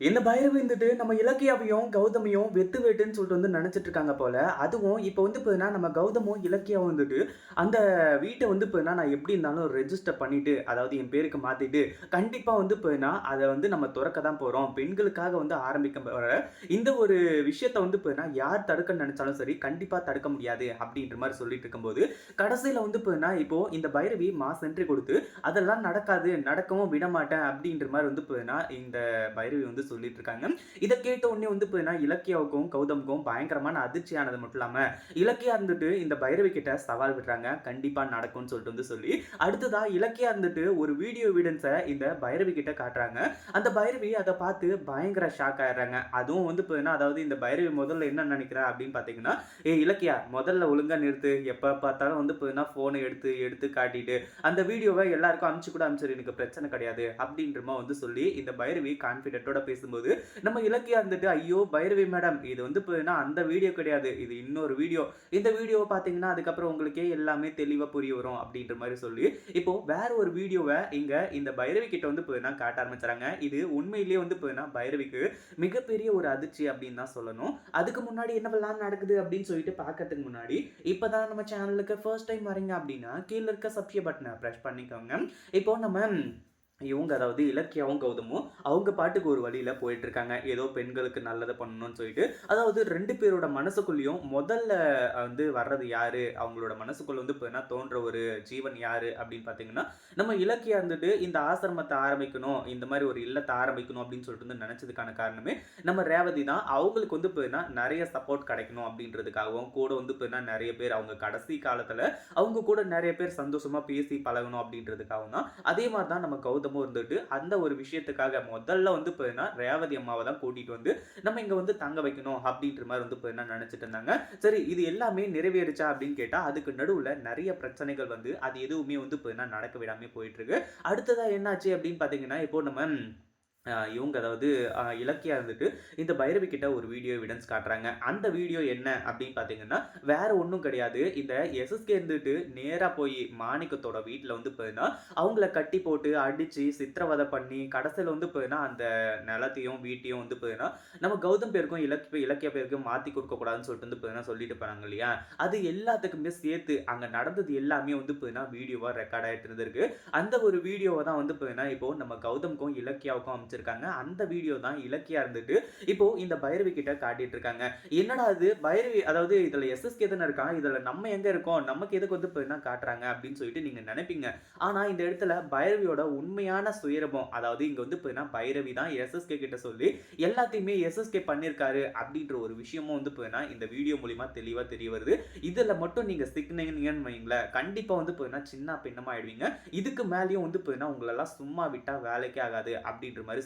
இந்த பைரவி வந்துட்டு நம்ம இலக்கியாவையும் கௌதமையும் வெத்து வெட்டுன்னு சொல்லிட்டு வந்து நினச்சிட்டு இருக்காங்க போல. அதுவும் இப்போ வந்து போதுனா நம்ம கௌதமும் இலக்கியாவும் வந்துட்டு அந்த வீட்டை வந்து போதுனா நான் எப்படி இருந்தாலும் ரெஜிஸ்டர் பண்ணிட்டு அதாவது என் பேருக்கு மாத்திட்டு கண்டிப்பாக வந்து போதுனா அதை வந்து நம்ம துறக்க தான் போகிறோம் பெண்களுக்காக வந்து ஆரம்பிக்க வர இந்த ஒரு விஷயத்த வந்து போதுனா யார் தடுக்க நினைச்சாலும் சரி கண்டிப்பாக தடுக்க முடியாது அப்படின்ற மாதிரி சொல்லிட்டு இருக்கும்போது கடைசியில் வந்து போதுனா இப்போ இந்த பைரவி மாஸ் என்ட்ரி கொடுத்து அதெல்லாம் நடக்காது நடக்கவும் விட மாட்டேன் அப்படின்ற மாதிரி வந்து போதுனா இந்த பைரவி வந்து சொல்லிட்டு இருக்காங்க இதை கேட்ட உடனே வந்து பார்த்தீங்கன்னா இலக்கியாவுக்கும் கௌதமுக்கும் பயங்கரமான அதிர்ச்சியானது மட்டும் இல்லாம இலக்கியா இருந்துட்டு இந்த பைரவி கிட்ட சவால் விடுறாங்க. கண்டிப்பா நடக்கும்னு சொல்லிட்டு வந்து சொல்லி அடுத்ததா இலக்கியா இருந்துட்டு ஒரு வீடியோ எவிடன்ஸை இந்த பைரவி கிட்ட காட்டுறாங்க. அந்த பைரவி அதை பார்த்து பயங்கர ஷாக் ஆயிடுறாங்க. அதுவும் வந்து பார்த்தீங்கன்னா அதாவது இந்த பைரவி முதல்ல என்ன நினைக்கிறா அப்படின்னு பார்த்தீங்கன்னா ஏ இலக்கியா முதல்ல ஒழுங்கா நிறுத்து. எப்போ பார்த்தாலும் வந்து பார்த்தீங்கன்னா போனை எடுத்து எடுத்து காட்டிட்டு அந்த வீடியோவை எல்லாருக்கும் அனுப்பிச்சு கூட அமுச்சு எனக்கு பிரச்சனை கிடையாது. அப்படின்றமா வந்து சொல்லி இந்த பைரவி கான்ஃபிடென்ட்டோட பேசும்போது நம்ம இலக்கியா இருந்துட்டு ஐயோ பைரவி மேடம் இது வந்து போயினா அந்த வீடியோ கிடையாது இது இன்னொரு வீடியோ. இந்த வீடியோவை பார்த்தீங்கன்னா அதுக்கப்புறம் உங்களுக்கே எல்லாமே தெளிவாக புரிய வரும் அப்படின்ற மாதிரி சொல்லி இப்போ வேற ஒரு வீடியோவை இங்க இந்த பைரவி கிட்ட வந்து இப்போ காட்ட ஆரம்பிச்சாங்க. இது உண்மையிலேயே வந்து போயினா பைரவிக்கு மிகப்பெரிய ஒரு அதிர்ச்சி அப்படின்னு தான் சொல்லணும். அதுக்கு முன்னாடி என்னவெல்லாம் நடக்குது அப்படின்னு சொல்லிட்டு பார்க்கறதுக்கு முன்னாடி இப்போதான் நம்ம சேனலுக்கு ஃபர்ஸ்ட் டைம் வரீங்க அப்படின்னா கீழே இருக்க சப்ஸ்கிரைப் பட்டனை ப்ரெஸ் பண்ணிக்கோங்க. இப்போ நம்ம இவங்க அதாவது இலக்கியாவும் கௌதமும் அவங்க பாட்டுக்கு ஒரு வழியில் போயிட்டுருக்காங்க. ஏதோ பெண்களுக்கு நல்லதை பண்ணணும்னு சொல்லிட்டு. அதாவது ரெண்டு பேரோட மனசுக்குள்ளேயும் முதல்ல வந்து வர்றது யார்? அவங்களோட மனசுக்குள்ள வந்து இப்போ என்ன தோன்ற ஒரு ஜீவன் யார் அப்படின்னு பார்த்தீங்கன்னா நம்ம இலக்கியா இருந்துட்டு இந்த ஆசிரமத்தை ஆரம்பிக்கணும் இந்த மாதிரி ஒரு இல்லத்தை ஆரம்பிக்கணும் அப்படின்னு சொல்லிட்டு வந்து நினச்சதுக்கான காரணமே நம்ம ரேவதி தான். அவங்களுக்கு வந்து இப்போ நிறைய சப்போர்ட் கிடைக்கணும் அப்படின்றதுக்காகவும் கூட வந்து இப்போ நிறைய பேர் அவங்க கடைசி காலத்தில் அவங்க கூட நிறைய பேர் சந்தோஷமாக பேசி பழகணும் அப்படின்றதுக்காகவும் தான். அதே மாதிரி தான் நம்ம கௌதம் கௌதமும் இருந்துட்டு அந்த ஒரு விஷயத்துக்காக முதல்ல வந்து பார்த்தீங்கன்னா ரேவதி அம்மாவை தான் கூட்டிகிட்டு வந்து நம்ம இங்கே வந்து தங்க வைக்கணும் அப்படின்ற மாதிரி வந்து பார்த்தீங்கன்னா நினச்சிட்டு இருந்தாங்க. சரி இது எல்லாமே நிறைவேறுச்சா அப்படின்னு கேட்டால் அதுக்கு நடுவில் நிறைய பிரச்சனைகள் வந்து அது எதுவுமே வந்து பார்த்தீங்கன்னா நடக்க விடாமல் போயிட்டுருக்கு அடுத்ததாக என்னாச்சு அப்படின்னு பார்த்தீங்கன்னா இப்போ நம்ம இவங்க அதாவது இலக்கியா இருந்துட்டு இந்த பைரவி கிட்ட ஒரு வீடியோ எவிடன்ஸ் காட்டுறாங்க. அந்த வீடியோ என்ன அப்படின்னு பார்த்தீங்கன்னா வேற ஒன்றும் கிடையாது. இந்த எஸ்எஸ்கே இருந்துட்டு நேராக போய் மாணிக்கத்தோட வீட்டில் வந்து போயின்னா அவங்கள கட்டி போட்டு அடித்து சித்திரவதை பண்ணி கடைசியில் வந்து போயின்னா அந்த நிலத்தையும் வீட்டையும் வந்து போயின்னா நம்ம கௌதம் பேருக்கும் இலக்கிய இலக்கிய பேருக்கும் மாற்றி கொடுக்கக்கூடாதுன்னு சொல்லிட்டு வந்து போயின்னா சொல்லிட்டு போனாங்க இல்லையா? அது எல்லாத்துக்குமே சேர்த்து அங்கே நடந்தது எல்லாமே வந்து போயின்னா வீடியோவாக ரெக்கார்ட் ஆகிட்டு இருந்திருக்கு. அந்த ஒரு வீடியோவை தான் வந்து போயின்னா இப்போ நம்ம கௌதம்க்கும் இலக்கியாவுக்கும் அமைச்சு வச்சிருக்காங்க அந்த வீடியோ தான் இலக்கியா இருந்துட்டு இப்போ இந்த பைரவி கிட்ட காட்டிட்டு இருக்காங்க என்னடா அது பைரவி அதாவது இதுல எஸ்எஸ்கே தானே இருக்கான்? இதுல நம்ம எங்க இருக்கோம்? நமக்கு எதுக்கு வந்து இப்போ காட்டுறாங்க? அப்படின்னு சொல்லிட்டு நீங்க நினைப்பீங்க. ஆனா இந்த இடத்துல பைரவியோட உண்மையான சுயரபம் அதாவது இங்க வந்து இப்போ பைரவி தான் எஸ்எஸ்கே கிட்ட சொல்லி எல்லாத்தையுமே எஸ்எஸ்கே பண்ணிருக்காரு அப்படின்ற ஒரு விஷயமும் வந்து இப்போ இந்த வீடியோ மூலியமா தெளிவா தெரிய வருது. இதுல மட்டும் நீங்க சிக்னீங்கன்னு வைங்களேன் கண்டிப்பா வந்து இப்போ சின்ன பின்னமா ஆயிடுவீங்க இதுக்கு மேலேயும் வந்து இப்போ உங்களெல்லாம் சும்மா விட்டா வேலைக்கே ஆகாது அப்படின்ற மாதிரி